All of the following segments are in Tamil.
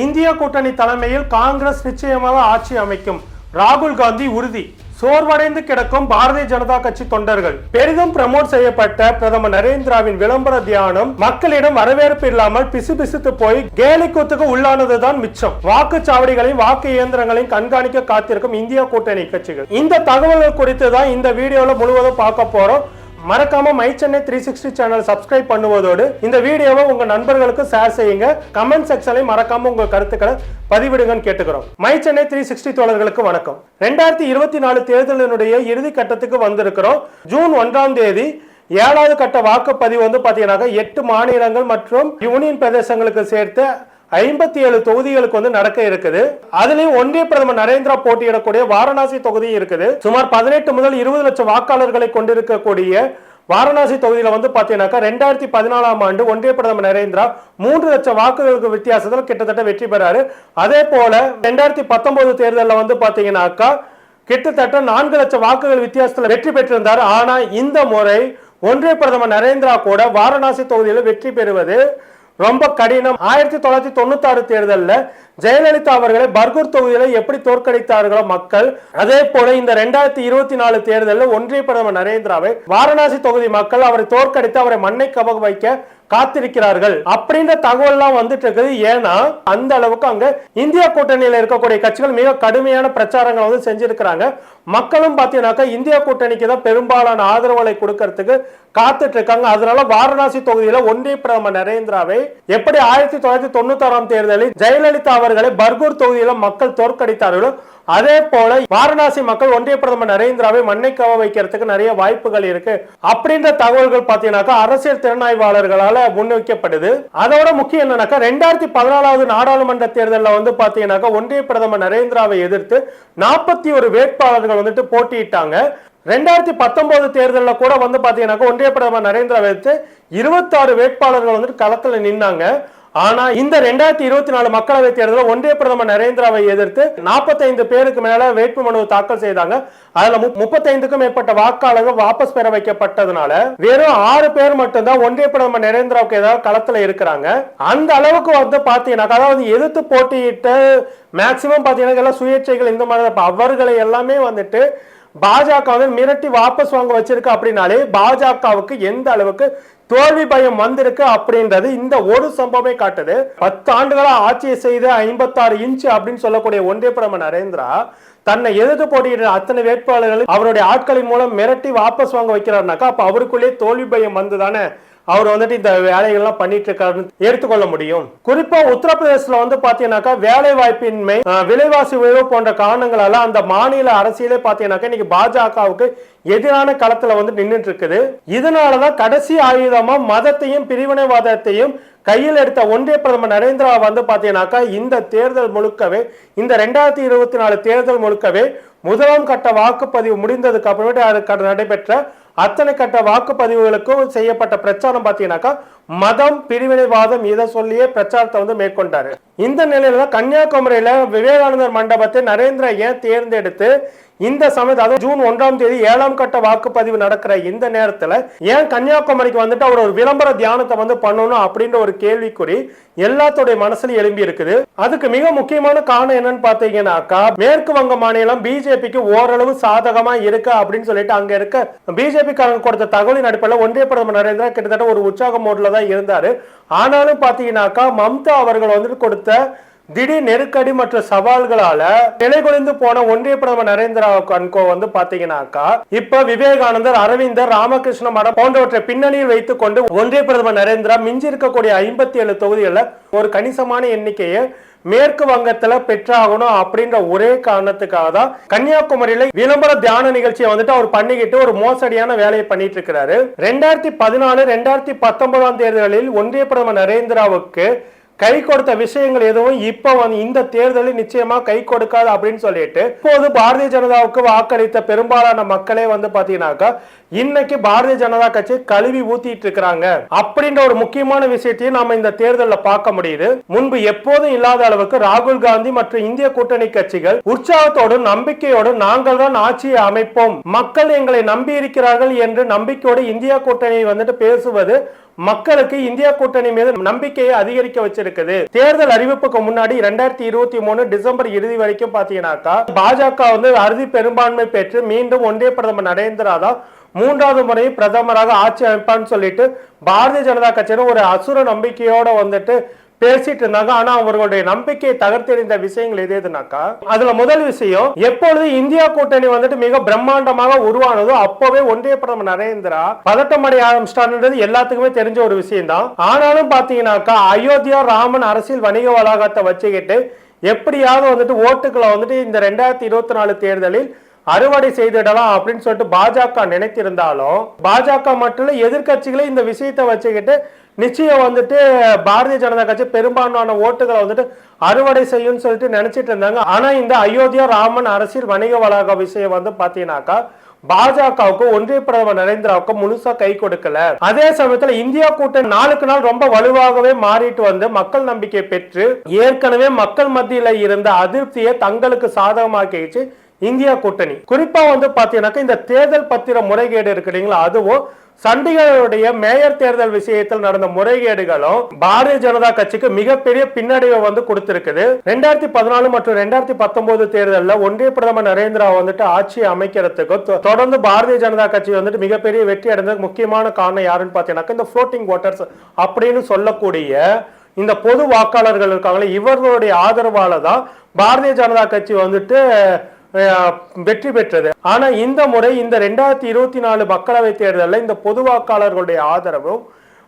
இந்திய கூட்டணி தலைமையில் காங்கிரஸ் நிச்சயமாக ஆட்சி அமைக்கும். ராகுல் காந்தி உறுதி. சோர்வடைந்து கிடக்கும் பாரதிய ஜனதா கட்சி தொண்டர்கள். பெரிதும் பிரமோட் செய்யப்பட்ட பிரதமர் நரேந்திராவின் விளம்பர தியானம் மக்களிடம் வரவேற்பு இல்லாமல் பிசு பிசுத்து போய் கேலி கூத்துக்கு உள்ளானதுதான் மிச்சம். வாக்குச்சாவடிகளையும் வாக்கு இயந்திரங்களையும் கண்காணிக்க காத்திருக்கும் இந்திய கூட்டணி கட்சிகள். இந்த தகவல்கள் குறித்து தான் இந்த வீடியோல முழுவதும் பார்க்க போறோம். மறக்காம my Chennai three sixty channel subscribe பண்ணுவதோடு இந்த வீடியோவை உங்க நண்பர்களுக்கு ஷேர் செய்யுங்க. கமெண்ட் செக்ஷன்லையும் மறக்காம உங்க கருத்துக்களை பதிவிடுங்கன்னு கேட்டுக்கிறோம். மை சென்னை த்ரீ சிக்ஸ்டி தோழர்களுக்கு வணக்கம். ரெண்டாயிரத்தி இருபத்தி நாலு தேர்தலினுடைய இறுதி கட்டத்துக்கு வந்திருக்கிறோம். ஜூன் ஒன்றாம் தேதி ஏழாவது கட்ட வாக்குப்பதிவு வந்து பாத்தீங்கன்னாக்கா எட்டு மாநிலங்கள் மற்றும் யூனியன் பிரதேசங்களுக்கு சேர்த்து ஐம்பத்தி ஏழு தொகுதிகளுக்கு வந்து நடக்க இருக்குது. அதுலயும் ஒன்றிய பிரதமர் நரேந்திரா போட்டியிடக்கூடிய வாரணாசி தொகுதி இருக்குது. சுமார் பதினெட்டு முதல் இருபது லட்சம் வாக்காளர்களை கொண்டிருக்கக்கூடிய வாரணாசி தொகுதியில வந்து பாத்தீங்கன்னாக்கா ரெண்டாயிரத்தி பதினாலாம் ஆண்டு ஒன்றிய பிரதமர் நரேந்திரா மூன்று லட்சம் வாக்குகளுக்கு வித்தியாசத்தில் கிட்டத்தட்ட வெற்றி பெறாரு. அதே போல ரெண்டாயிரத்தி பத்தொன்பது தேர்தலில் வந்து பாத்தீங்கன்னாக்கா கிட்டத்தட்ட நான்கு லட்சம் வாக்குகள் வித்தியாசத்தில் வெற்றி பெற்றிருந்தார். ஆனா இந்த முறை ஒன்றிய பிரதமர் நரேந்திரா கூட வாரணாசி தொகுதியில் வெற்றி பெறுவது ரொம்ப கடினம். ஆயிரத்தி தொள்ளாயிரத்தி தொண்ணூத்தி ஆறு தேர்தலில் ஜெயலலிதா அவர்களை பர்கூர் தொகுதியில எப்படி தோற்கடித்தார்களோ மக்கள் அதே போல இந்த ரெண்டாயிரத்தி இருபத்தி நாலு தேர்தலில் ஒன்றிய பிரதமர் நரேந்திராவை வாரணாசி தொகுதி மக்கள் அவரை தோற்கடித்து அவரை மண்ணை கவக வைக்க காத்திருக்கிறார்கள். அப்படின்ற தகவல் எல்லாம் வந்துட்டு இருக்குது. ஏன்னா அந்த அளவுக்கு அங்க இந்தியா கூட்டணியில இருக்கக்கூடிய கட்சிகள் மிக கடுமையான பிரச்சாரங்களை வந்து செஞ்சிருக்கிறாங்க. மக்களும் பாத்தீங்கன்னாக்கா இந்தியா கூட்டணிக்கு தான் பெரும்பாலான ஆதரவுகளை கொடுக்கறதுக்கு காத்துட்டு இருக்காங்க. அதனால வாரணாசி தொகுதியில ஒன்றிய பிரதமர் நரேந்திராவை எப்படி ஆயிரத்தி தொள்ளாயிரத்தி தொண்ணூத்தி ஆறாம் தேர்தலில் ஜெயலலிதா அவர்களை பர்கூர் தொகுதியில மக்கள் தோற்கடித்தார்களோ அதே போல வாரணாசி மக்கள் ஒன்றிய பிரதமர் நரேந்திராவை மண்ணை கவ வைக்கிறதுக்கு நிறைய வாய்ப்புகள் இருக்கு. அப்படின்ற தகவல்கள் பாத்தீங்கன்னாக்கா அரசியல் திறனாய்வாளர்களால முன்வைக்கப்படுது அதோட முக்கியம் என்னன்னாக்கா ரெண்டாயிரத்தி பதினாலாவது நாடாளுமன்ற தேர்தலில் வந்து பாத்தீங்கன்னாக்கா ஒன்றிய பிரதமர் நரேந்திராவை எதிர்த்து நாற்பத்தி ஒரு வேட்பாளர்கள் வந்துட்டு போட்டியிட்டாங்க. ரெண்டாயிரத்தி பத்தொன்பது தேர்தலில் கூட வந்து பாத்தீங்கன்னாக்கா ஒன்றிய பிரதமர் நரேந்திரா எதிர்த்து இருபத்தாறு வேட்பாளர்கள் வந்துட்டு களத்தில் நின்னாங்க. ஆனா இந்த ரெண்டாயிரத்தி இருபத்தி நாலு மக்களவை தேர்தலில் ஒன்றிய பிரதமர் நரேந்திராவை எதிர்த்து 45 பேருக்கு மேல வேட்புமனு தாக்கல் செய்தாங்க. அதுல மு- முப்பத்தைந்துக்கும் மேற்பட்ட வாக்காளர்கள் வாபஸ் பெற வைக்கப்பட்டதுனால வெறும் ஆறு பேர் மட்டும்தான் ஒன்றிய பிரதமர் நரேந்திராவுக்கு ஏதாவது களத்துல இருக்கிறாங்க. அந்த அளவுக்கு வந்து பாத்தீங்கன்னா அதாவது எதிர்த்து போட்டியிட்ட மேக்சிமம் பாத்தீங்கன்னா எல்லாம் சுயேட்சைகள் இந்த மாதிரி அவர்களை எல்லாமே வந்துட்டு பாஜக வந்து மிரட்டி வாபஸ் வாங்க வச்சிருக்கு அப்படின்னாலே பாஜகவுக்கு எந்த அளவுக்கு தோல்வி பயம் வந்திருக்கு அப்படின்றது இந்த ஒரு சம்பவமே காட்டுது. பத்து ஆண்டுகளா ஆட்சியை செய்த ஐம்பத்தாறு இன்ச் அப்படின்னு சொல்லக்கூடிய ஒன்றிய பிரதமர் நரேந்திரா தன்னை எதிர்த்து போட்டியிடுற அத்தனை வேட்பாளர்கள் அவருடைய ஆட்களின் மூலம் மிரட்டி வாபஸ் வாங்க வைக்கிறாருனாக்கா அப்ப அவருக்குள்ளே தோல்வி பயம் வந்துதானே அவர் வந்துட்டு இந்த வேலைகள்லாம் பண்ணிட்டு இருக்காருன்னு எடுத்துக்கொள்ள முடியும். குறிப்பா உத்தரப்பிரதேசத்துல வந்து பாத்தீங்கன்னாக்கா வேலை வாய்ப்பின்மை விலைவாசி உயர்வு போன்ற காரணங்களால அந்த மாநில அரசியலே பாத்தீங்கன்னாக்கா இன்னைக்கு பாஜகவுக்கு எதிரான களத்துல வந்து நின்றுட்டு இருக்குது இதனாலதான் கடைசி ஆயுதமா மதத்தையும் பிரிவினைவாதத்தையும் கையில் எடுத்த ஒன்றிய பிரதமர் நரேந்திரா வந்து பாத்தீங்கன்னாக்கா இந்த தேர்தல் முழுக்கவே இந்த ரெண்டாயிரத்தி இருபத்தி நாலு தேர்தல் முழுக்கவே முதலாம் கட்ட வாக்குப்பதிவு முடிந்ததுக்கு அப்புறமேட்டு அதுக்கு நடைபெற்ற அத்தனை கட்ட வாக்குப்பதிவுகளுக்கும் செய்யப்பட்ட பிரச்சாரம் பார்த்தீங்கன்னாக்கா மதம் பிரிவினைவாதம் இதை சொல்லியே பிரச்சாரத்தை வந்து மேற்கொண்டாரு. இந்த நிலையில தான் கன்னியாகுமரியில விவேகானந்தர் மண்டபத்தை நரேந்திர ஏன் தேர்ந்தெடுத்து இந்த சமயத்து அதாவது ஜூன் ஒன்றாம் தேதி ஏழாம் கட்ட வாக்குப்பதிவு நடக்கிற இந்த நேரத்துல ஏன் கன்னியாகுமரிக்கு வந்துட்டு அவர் ஒரு விளம்பர தியானத்தை வந்து பண்ணணும் அப்படின்ற ஒரு கேள்விக்குறி எல்லாத்துடைய மனசுல எழும்பி இருக்குது. அதுக்கு மிக முக்கியமான காரணம் என்னன்னு பாத்தீங்கன்னாக்கா மேற்கு வங்க மாநிலம் பிஜேபிக்கு ஓரளவு சாதகமா இருக்கு அப்படின்னு சொல்லிட்டு அங்க இருக்க பிஜேபி காரங்க கொடுத்த தகவலின் அடிப்படையில் ஒன்றிய பிரதமர் நரேந்திரா கிட்டத்தட்ட ஒரு உற்சாக மோட்ல தான் இருந்தார். ஆனாலும் பார்த்தீங்கன்னாக்கா மம்தா அவர்கள் வந்துட்டு கொடுத்த திடீர் நெருக்கடி மற்றும் சவால்களால நிலைகுலைந்து போன ஒன்றிய பிரதமர் நரேந்திரா கன்கோ வந்து பாத்தீங்கன்னாக்கா இப்ப விவேகானந்தர் அரவிந்தர் ராமகிருஷ்ண மடம் போன்றவற்றை பின்னணியில் வைத்துக் கொண்டு ஒன்றிய பிரதமர் நரேந்திரா மிஞ்சி இருக்கக்கூடிய ஐம்பத்தி ஏழு தொகுதிகளில் ஒரு கணிசமான எண்ணிக்கையை மேற்கு வங்கத்துல பெற்றாகணும் அப்படின்ற ஒரே காரணத்துக்காக தான் கன்னியாகுமரியில விளம்பர தியான நிகழ்ச்சியை வந்துட்டு அவர் பண்ணிக்கிட்டு ஒரு மோசடியான வேலையை பண்ணிட்டு இருக்கிறாரு ரெண்டாயிரத்தி பதினாலு ரெண்டாயிரத்தி பத்தொன்பதாம் தேர்தலில் ஒன்றிய பிரதமர் நரேந்திராவுக்கு கை கொடுத்த விஷயங்கள் எதுவும் இப்ப வந்து இந்த தேர்தலில் நிச்சயமா கை கொடுக்காது அப்படின்னு சொல்லிட்டு இப்போது பாரதிய ஜனதாவுக்கு வாக்களித்த பெரும்பாலான மக்களே வந்து பாத்தீங்கன்னாக்கா இன்னைக்கு பாரதிய ஜனதா கட்சி கழுவி ஊத்திட்டு இருக்கிறாங்க. அப்படின்ற ஒரு முக்கியமான விஷயத்தையும் நாம இந்த தேர்தலில் பார்க்க முடியுது. முன்பு எப்போதும் இல்லாத அளவுக்கு ராகுல் காந்தி மற்றும் இந்திய கூட்டணி கட்சிகள் உற்சாகத்தோடும் நம்பிக்கையோடும் நாங்கள் தான் ஆட்சியை அமைப்போம். மக்கள் எங்களை நம்பி இருக்கிறார்கள் என்று நம்பிக்கையோடு இந்தியா கூட்டணி வந்துட்டு பேசுவது மக்களுக்கு இந்தியா கூட்டணி மீது நம்பிக்கையை அதிகரிக்க வச்சிருக்குது. தேர்தல் அறிவிப்புக்கு முன்னாடி ரெண்டாயிரத்தி இருபத்தி மூணு டிசம்பர் இறுதி வரைக்கும் பாத்தீங்கன்னாக்கா பாஜக வந்து அறுதி பெரும்பான்மை பெற்று மீண்டும் ஒன்றிய பிரதமர் நரேந்திரா தான் மூன்றாவது முறை பிரதமராக ஆட்சி அமைப்பான்னு சொல்லிட்டு பாரதிய ஜனதா கட்சியினர் ஒரு அசுர நம்பிக்கையோட வந்துட்டு பேசிட்டு இருந்தாங்க. ஆனா அவர்களுடைய நம்பிக்கையை தகர்த்தெறிந்த விஷயங்கள் எது எதுனாக்கா அதுல முதல் விஷயம் எப்பொழுது இந்தியா கூட்டணி வந்துட்டு மிக பிரம்மாண்டமாக உருவானதோ அப்பவே ஒன்றிய பிரதமர் நரேந்திரா பதட்டம் அடைய ஆரம்பிச்சிட்டாருன்றது எல்லாத்துக்குமே தெரிஞ்ச ஒரு விஷயம் தான் ஆனாலும் பாத்தீங்கன்னாக்கா அயோத்தியா ராமன் அரசியல் வணிக வளாகத்தை வச்சுக்கிட்டு எப்படியாவது வந்துட்டு ஓட்டுக்களை வந்துட்டு இந்த ரெண்டாயிரத்தி இருபத்தி நாலு தேர்தலில் அறுவடை செய்திடலாம் அப்படின்னு சொல்லிட்டு பாஜக நினைத்திருந்தாலும் பாஜக மட்டும் இல்ல எதிர்க்கட்சிகளே இந்த விஷயத்தை வச்சுக்கிட்டு நிச்சயம் வந்துட்டு பாரதிய ஜனதா கட்சி பெரும்பான்மையான ஓட்டுகளை வந்துட்டு அறுவடை செய்யும் சொல்லிட்டு நினைச்சிட்டு இருந்தாங்க. ஆனா இந்த அயோத்தியா ராமன் அரசியல் வணிக வளாக விஷயம் வந்து பாத்தீங்கன்னாக்கா பாஜகவுக்கு ஒன்றிய பிரதமர் நரேந்திராவுக்கு முழுசா கை கொடுக்கல. அதே சமயத்துல இந்தியா கூட்டணி நாளுக்கு நாள் ரொம்ப வலுவாகவே மாறிட்டு வந்து மக்கள் நம்பிக்கை பெற்று ஏற்கனவே மக்கள் மத்தியில இருந்த அதிருப்தியை தங்களுக்கு சாதகமாக்கிச்சு இந்தியா கூட்டணி. குறிப்பா வந்து பாத்தீங்கன்னாக்க இந்த தேர்தல் பத்திர முறைகேடு இருக்கு இல்லைங்களா? அதுவும் சண்டிகருடைய மேயர் தேர்தல் விஷயத்தில் நடந்த முறைகேடுகளும் பாரதிய ஜனதா கட்சிக்கு மிகப்பெரிய பின்னடைவை வந்து கொடுத்திருக்குது. ரெண்டாயிரத்தி பதினாலு மற்றும் ரெண்டாயிரத்தி பத்தொன்பது தேர்தலில் ஒன்றிய பிரதமர் நரேந்திரா வந்துட்டு ஆட்சி அமைக்கிறதுக்கு தொ- தொடர்ந்து பாரதிய ஜனதா கட்சி வந்துட்டு மிகப்பெரிய வெற்றி அடைந்ததுக்கு முக்கியமான காரணம் யாருன்னு பார்த்தீங்கன்னாக்க இந்த ஃப்ளோட்டிங் வாட்டர்ஸ் அப்படின்னு சொல்லக்கூடிய இந்த பொது வாக்காளர்கள் இருக்காங்களே இவர்களுடைய ஆதரவால தான் பாரதிய ஜனதா கட்சி வந்துட்டு வெற்றி பெற்றது. ஆனா இந்த முறை இந்த ரெண்டாயிரத்தி இருபத்தி நாலு மக்களவை தேர்தலில் இந்த பொது வாக்காளர்களுடைய ஆதரவும்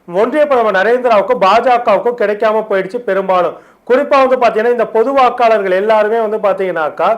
ஒன்றிய பிரதமர் நரேந்திராவுக்கும் பாஜகவுக்கும் கிடைக்காம போயிடுச்சு பெரும்பாலும். குறிப்பா வந்து பாத்தீங்கன்னா இந்த பொது வாக்காளர்கள் எல்லாருமே வந்து பாத்தீங்கன்னாக்கா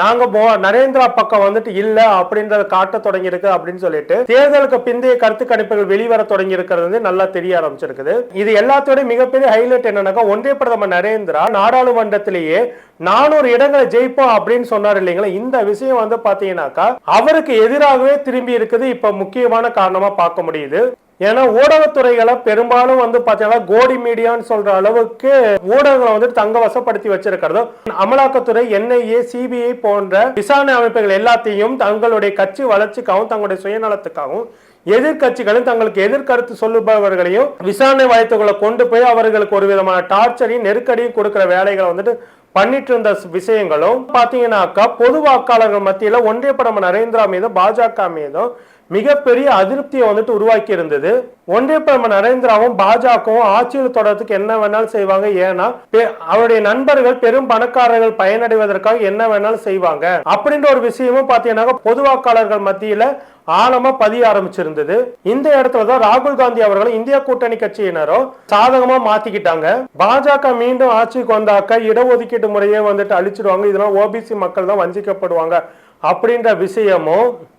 நாங்க போ நரேந்திரா பக்கம் வந்துட்டு இல்ல அப்படின்றத காட்ட தொடங்கி இருக்கு அப்படின்னு சொல்லிட்டு தேர்தலுக்கு பிந்தைய கருத்து கணிப்புகள் வெளிவர தொடங்கி இருக்கிறது வந்து நல்லா தெரிய ஆரம்பிச்சிருக்குது. இது எல்லாத்தோட மிகப்பெரிய ஹைலைட் என்னன்னாக்கா ஒன்றிய பிரதமர் நரேந்திரா நாடாளுமன்றத்திலேயே நானூறு இடங்களை ஜெயிப்போம் அப்படின்னு சொன்னார் இல்லைங்களா? இந்த விஷயம் வந்து பாத்தீங்கன்னாக்கா அவருக்கு எதிராகவே திரும்பி இருக்குது. இப்ப முக்கியமான காரணமா பார்க்க முடியுது. ஏன்னா ஊடகத்துறைகளை பெரும்பாலும் வந்து பார்த்தீங்கன்னா கோடி மீடியான்னு சொல்ற அளவுக்கு ஊடகங்களை வந்து தங்க வசப்படுத்தி வச்சிருக்கிறதும் அமலாக்கத்துறை என்ஐஏ சிபிஐ போன்ற விசாரணை அமைப்புகள் எல்லாத்தையும் தங்களுடைய கட்சி வளர்ச்சிக்காகவும் தங்களுடைய சுயநலத்துக்காகவும் எதிர்க்கட்சிகளும் தங்களுக்கு எதிர்கருத்து சொல்லுபவர்களையும் விசாரணை வளையத்துக்குள்ள கொண்டு போய் அவர்களுக்கு ஒரு விதமான டார்ச்சரையும் நெருக்கடியும் கொடுக்கிற வேலைகளை வந்துட்டு பண்ணிட்டு இருந்த விஷயங்களும் பாத்தீங்கன்னாக்கா பொது வாக்காளர்கள் மத்தியில ஒன்றிய பிரதமர் நரேந்திரா மீதும் பாஜக மீதும் மிகப்பெரிய அதிருப்தியை வந்துட்டு உருவாக்கி இருந்தது ஒன்றிய பிரதமர் நரேந்திராவும் பாஜகவும் ஆட்சியில் தொடர்றதுக்கு என்ன வேணாலும் செய்வாங்க. ஏன்னா பெ- அவருடைய நண்பர்கள் பெரும் பணக்காரர்கள் பயனடைவதற்காக என்ன வேணாலும் செய்வாங்க. அப்படின்ற ஒரு விஷயமும் பாத்தீங்கன்னா பொது வாக்காளர்கள் மத்தியில ஆழமா பதிய ஆரம்பிச்சிருந்தது. இந்த இடத்துல தான் ராகுல் காந்தி அவர்களும் இந்தியா கூட்டணி கட்சியினரும் சாதகமா மாத்திக்கிட்டாங்க. பாஜக மீண்டும் ஆட்சிக்கு வந்தாக்க இடஒதுக்கீட்டு முறையே வந்துட்டு அழிச்சிடுவாங்க. இதெல்லாம் ஓபிசி மக்கள் தான் வஞ்சிக்கப்படுவாங்க. அப்படின்ற விஷயமும்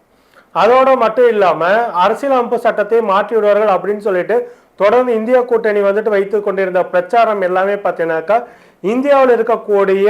அதோட மட்டும் இல்லாம அரசியலமைப்பு சட்டத்தை மாற்றி விடுவார்கள் அப்படின்னு சொல்லிட்டு தொடர்ந்து இந்தியா கூட்டணி வந்துட்டு வைத்து கொண்டிருந்த பிரச்சாரம் எல்லாமே பார்த்தீங்கன்னாக்கா இந்தியாவில் இருக்கக்கூடிய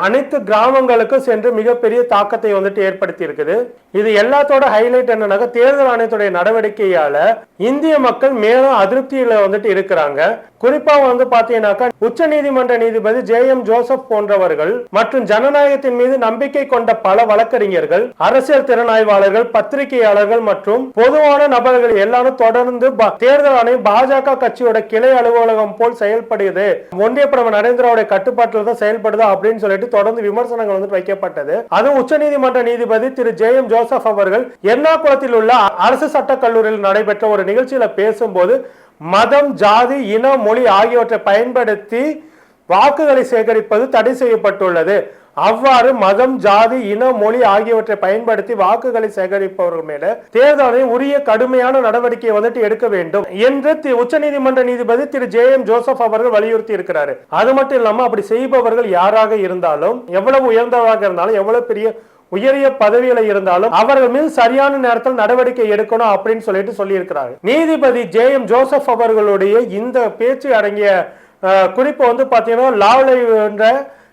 அனைத்து கிராமங்களுக்கும் சென்று மிகப்பெரிய தாக்கத்தை வந்துட்டு ஏற்படுத்தி இருக்குது இது எல்லாத்தோட ஹைலைட் என்னன்னாக்கா தேர்தல் ஆணையத்துடைய நடவடிக்கையால இந்திய மக்கள் மேலும் அதிருப்தியில வந்துட்டு இருக்கிறாங்க. குறிப்பா வந்து பாத்தீங்கன்னாக்கா உச்ச நீதிமன்ற நீதிபதி ஜே எம் ஜோசப் போன்றவர்கள் மற்றும் ஜனநாயகத்தின் மீது நம்பிக்கை கொண்ட பல வழக்கறிஞர்கள் அரசியல் திறனாய்வாளர்கள் பத்திரிகையாளர்கள் மற்றும் பொதுவான நபர்கள் எல்லாரும் தொடர்ந்து தேர்தல் ஆணையம் பாஜக கட்சியோட கிளை அலுவலகம் போல் செயல்படுகிறது ஒன்றிய பிரதமர் நரேந்திராவுடைய கட்டுப்பாட்டில் தான் செயல்படுது அப்படின்னு சொல்லிட்டு தொடர்ந்து விமர்சனங்கள் வந்து வைக்கப்பட்டது. அது உச்சநீதிமன்ற நீதிபதி திரு ஜே எம் ஜோசப் அவர்கள் எர்ணாகுளத்தில் உள்ள அரசு சட்டக் கல்லூரியில் நடைபெற்ற ஒரு நிகழ்ச்சியில் பேசும்போது மதம் ஜாதி இன மொழி ஆகியவற்றை பயன்படுத்தி வாக்குகளை சேகரிப்பது தடை செய்யப்பட்டுள்ளது. அவ்வாறு மதம் ஜாதி இன மொழி ஆகியவற்றை பயன்படுத்தி வாக்குகளை சேகரிப்பவர்கள் மேல தேர்தலில் உரிய கடுமையான நடவடிக்கையை வந்துட்டு எடுக்க வேண்டும் என்று தி- உச்சநீதிமன்ற நீதிபதி திரு ஜே எம் ஜோசப் அவர்கள் வலியுறுத்தி இருக்கிறாரு. அது மட்டும் இல்லாம அப்படி செய்பவர்கள் யாராக இருந்தாலும் எவ்வளவு உயர்ந்தவராக இருந்தாலும் எவ்வளவு பெரிய உயரிய பதவியில இருந்தாலும் அவர்கள் மீது சரியான நேரத்தில் நடவடிக்கை எடுக்கணும் அப்படின்னு சொல்லிட்டு சொல்லியிருக்கிறாரு நீதிபதி ஜே எம் ஜோசப் அவர்களுடைய இந்த பேச்சு அடங்கிய குறிப்பு வந்து பாத்தீங்கன்னா லாவ்லை என்ற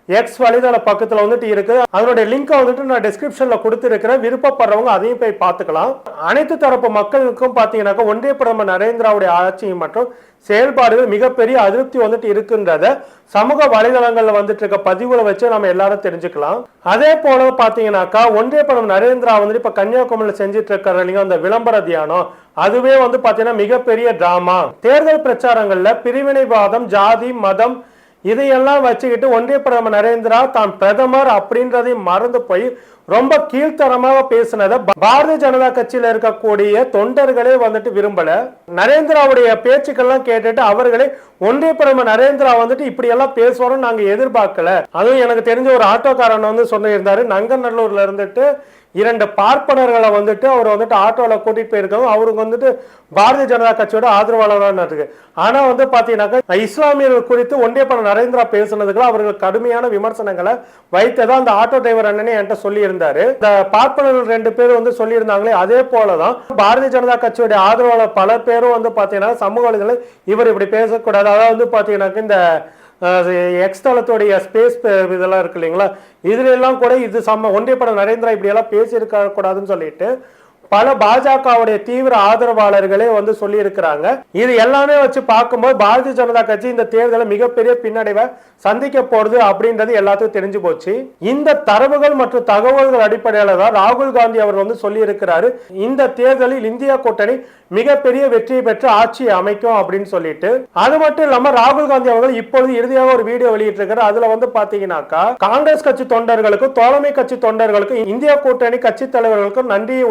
எக்ஸ் வலைதள பக்கத்தில் வந்துட்டு இருக்கு அதனுடைய லிங்கை வந்துட்டு நான் டிஸ்கிரிப்ஷன்ல கொடுத்துருக்கிறேன். விருப்பப்படுறவங்க அதையும் போய் பார்த்துக்கலாம். அனைத்து தரப்பு மக்களுக்கும் பார்த்தீங்கன்னாக்கா ஒன்றிய பிரதமர் நரேந்திராவுடைய ஆட்சி மற்றும் செயல்பாடுகள் மிகப்பெரிய அதிருப்தி வந்துட்டு இருக்குன்றத. சமூக வலைதளங்களில் வந்துட்டு இருக்க பதிவுகளை வச்சு நம்ம எல்லாரும் தெரிஞ்சுக்கலாம். அதே போல பார்த்தீங்கன்னாக்கா ஒன்றிய பிரதமர் நரேந்திரா வந்துட்டு இப்போ கன்னியாகுமரியில் செஞ்சுட்டு இருக்கிற இல்லைங்க அந்த விளம்பர தியானம் அதுவே வந்து பார்த்தீங்கன்னா மிகப்பெரிய டிராமா தேர்தல் பிரச்சாரங்களில் பிரிவினைவாதம் ஜாதி மதம் இதையெல்லாம் வச்சுக்கிட்டு ஒன்றிய பிரதமர் நரேந்திரா தான் பிரதமர் அப்படின்றதையும் மறந்து போய் ரொம்ப கீழ்த்தரமாக பேசினதை பாரதிய ஜனதா கட்சியில இருக்கக்கூடிய தொண்டர்களே வந்துட்டு விரும்பல. நரேந்திராவுடைய பேச்சுக்கள்லாம் கேட்டுட்டு அவர்களே ஒன்றிய பிரதமர் நரேந்திரா வந்துட்டு இப்படி எல்லாம் பேசுவாருன்னு நாங்க எதிர்பார்க்கல. அதுவும் எனக்கு தெரிஞ்ச ஒரு ஆட்டோக்காரன் வந்து சொல்லியிருந்தாரு நங்கநல்லூர்ல இருந்துட்டு இரண்டு பார்ப்பனர்களை வந்துட்டு அவர் வந்துட்டு ஆட்டோல கூட்டிட்டு போயிருக்காங்க அவருக்கு வந்துட்டு பாரதிய ஜனதா கட்சியோட ஆதரவாளரான இருக்கு. ஆனா வந்து பாத்தீங்கன்னாக்கா இஸ்லாமியர்கள் குறித்து ஒன்றிய பிரதமர் நரேந்திரா பேசுனதுக்கு அவர்கள் கடுமையான விமர்சனங்களை வைத்ததான் அந்த ஆட்டோ டிரைவர் அண்ணனே என்கிட்ட சொல்லியிருந்தார். சொல்லியிருந்தாரு இந்த பார்ப்பனர்கள் ரெண்டு பேரும் வந்து சொல்லியிருந்தாங்களே அதே போலதான் பாரதிய ஜனதா கட்சியோட ஆதரவாளர் பல பேரும் வந்து பாத்தீங்கன்னா சமூக வலைதளம் இவர் இப்படி பேசக்கூடாது. அதாவது வந்து பாத்தீங்கன்னாக்க இந்த எக்ஸ் தளத்துடைய ஸ்பேஸ் இதெல்லாம் இருக்கு இல்லைங்களா? இதுல எல்லாம் கூட இது சம்ம ஒன்றிய படம் நரேந்திரா இப்படி எல்லாம் பேசியிருக்க கூடாதுன்னு சொல்லிட்டு பல பாஜகவுடைய தீவிர ஆதரவாளர்களே வந்து சொல்லி இருக்கிறாங்க இது எல்லாமே வச்சு பார்க்கும்போது பாரதிய ஜனதா கட்சி இந்த தேர்தலை மிகப்பெரிய பின்னடைவை சந்திக்க போறது அப்படின்றது எல்லாத்துக்கும் தெரிஞ்சு போச்சு. இந்த தரவுகள் மற்றும் தகவல்கள் அடிப்படையில தான் ராகுல் காந்தி அவர் வந்து சொல்லி இருக்கிறாரு இந்த தேர்தலில் இந்தியா கூட்டணி மிகப்பெரிய வெற்றியை பெற்று ஆட்சியை அமைக்கும் அப்படின்னு சொல்லிட்டு. அது மட்டும் இல்லாம ராகுல் காந்தி அவர்கள் இப்பொழுது இறுதியாக ஒரு வீடியோ வெளியிட்டிருக்கிறார். அதுல வந்து பாத்தீங்கன்னாக்கா காங்கிரஸ் கட்சி தொண்டர்களுக்கும் தோழமை கட்சி தொண்டர்களுக்கும் இந்தியா கூட்டணி கட்சி தலைவர்களுக்கும் நன்றியை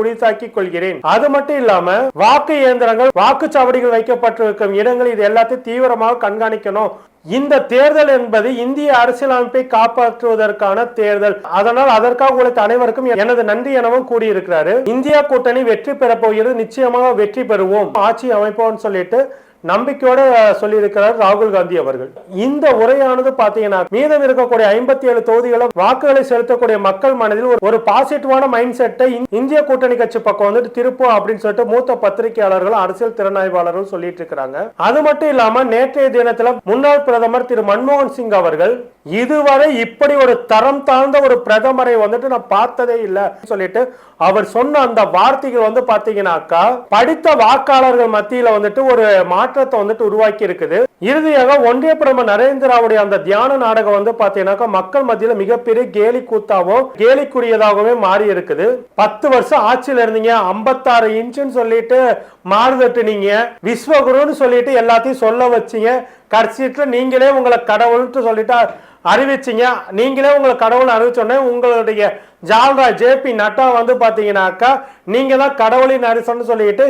உரித்தாக்கி கொள்கிறேன். அது மட்டும் இல்லாம வாக்கு இயந்திரங்கள் வாக்குச்சாவடிகள் வைக்கப்பட்டிருக்கும் இடங்கள் இது எல்லாத்தையும் தீவிரமாக கண்காணிக்கணும். இந்த தேர்தல் என்பது இந்திய அரசியலமைப்பை காப்பாற்றுவதற்கான தேர்தல். அதனால் அதற்காக உழைத்த அனைவருக்கும் எனது நன்றி எனவும் கூடியிருக்கிறாரு இந்தியா கூட்டணி வெற்றி பெறப்போகிறது நிச்சயமாக வெற்றி பெறுவோம். ஆட்சி அமைப்போம்னு சொல்லிட்டு நம்பிக்கையோட சொல்லியிருக்கிறார் ராகுல் காந்தி அவர்கள். இந்த உரையானது பாத்தீங்கன்னா மீதம் இருக்கக்கூடிய ஐம்பத்தி ஏழு தொகுதிகளும் வாக்குகளை செலுத்தக்கூடிய மக்கள் மனதில் ஒரு- பாசிட்டிவான மைண்ட் செட்டை இந்திய கூட்டணி கட்சி பக்கம் வந்துட்டு திருப்போம் அப்படின்னு சொல்லிட்டு மூத்த பத்திரிகையாளர்கள் அரசியல் திறனாய்வாளர்கள் சொல்லிட்டு இருக்கிறாங்க அது மட்டும் இல்லாம நேற்றைய தினத்துல முன்னாள் பிரதமர் திரு மன்மோகன் சிங் அவர்கள் இதுவரை இப்படி ஒரு தரம் தாழ்ந்த ஒரு பிரதமரை வந்துட்டு நான் பார்த்ததே இல்லை சொல்லிட்டு அவர் சொன்ன அந்த வார்த்தைகள் வந்து பாத்தீங்கன்னாக்கா படித்த வாக்காளர்கள் மத்தியில வந்துட்டு ஒரு மாற்ற மாற்றத்தை வந்துட்டு உருவாக்கி இருக்குது. இறுதியாக ஒன்றிய பிரதமர் நரேந்திராவுடைய அந்த தியான நாடகம் வந்து பாத்தீங்கன்னாக்கா மக்கள் மத்தியில மிகப்பெரிய கேலி கூத்தாவோ கேலிக்குரியதாகவே மாறி இருக்குது. பத்து வருஷம் ஆட்சியில இருந்தீங்க ஐம்பத்தாறு இன்ச்சுன்னு சொல்லிட்டு மாறுதட்டுனீங்க விஸ்வகுருன்னு சொல்லிட்டு எல்லாத்தையும் சொல்ல வச்சீங்க. கடைசியில நீங்களே உங்களை கடவுள்னு சொல்லிட்டு அறிவிச்சீங்க. நீங்களே உங்களை கடவுள் அறிவிச்சோடனே உங்களுடைய ஜால்ரா ஜேபி நட்டா வந்து பாத்தீங்கன்னாக்கா நீங்க தான் கடவுளின் அரசன்னு சொல்லிட்டு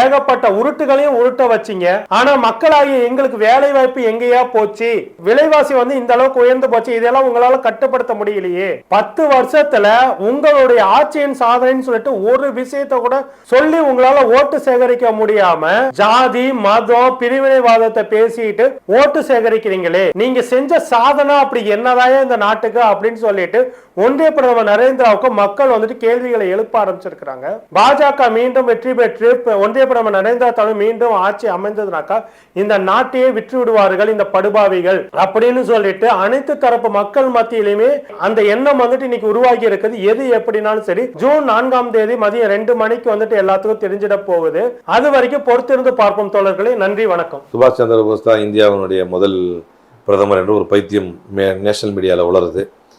ஏகப்பட்ட உருட்டுகளையும் உருட்ட வச்சீங்க. ஆனா மக்களாகிய எங்களுக்கு வேலை வாய்ப்பு எங்கேயா போச்சு? விலைவாசி வந்து இந்த அளவுக்கு உயர்ந்து போச்சு. இதெல்லாம் உங்களால கட்டுப்படுத்த முடியலையே. பத்து வருஷத்துல உங்களுடைய ஆட்சியின் சாதனைன்னு சொல்லிட்டு ஒரு விஷயத்த கூட சொல்லி உங்களால ஓட்டு சேகரிக்க முடியாம ஜாதி மதம் பிரிவினைவாதத்தை பேசிட்டு ஓட்டு சேகரிக்கிறீங்களே. நீங்க செஞ்ச சாதனை அப்படி என்னதான் இந்த நாட்டுக்கு அப்படின்னு சொல்லிட்டு ஒன்றிய பிரதமர் நரேந்திராவுக்கு மக்கள் வந்துட்டு கேள்விகளை எழுப்ப ஆரம்பிச்சிருக்கிறாங்க. பாஜக மீண்டும் வெற்றி பெற்று ஒன்றிய பிரதமர் நரேந்திரா தலைமை மீண்டும் ஆட்சி அமைந்ததுனாக்கா இந்த நாட்டையே விற்று விடுவார்கள் இந்த படுபாவிகள் அப்படின்னு சொல்லிட்டு அனைத்து தரப்பு மக்கள் மத்தியிலுமே அந்த எண்ணம் வந்துட்டு இன்னைக்கு உருவாகி இருக்குது. எது எப்படினாலும் சரி ஜூன் நான்காம் தேதி மதியம் ரெண்டு மணிக்கு வந்துட்டு எல்லாத்துக்கும் தெரிஞ்சிட போகுது. அது வரைக்கும் பொறுத்திருந்து பார்ப்போம் தோழர்களே. நன்றி வணக்கம். சுபாஷ் சந்திர போஸ் தான் இந்தியாவினுடைய முதல் பிரதமர் என்று ஒரு பைத்தியம் நேஷனல் மீடியாவில் உலருது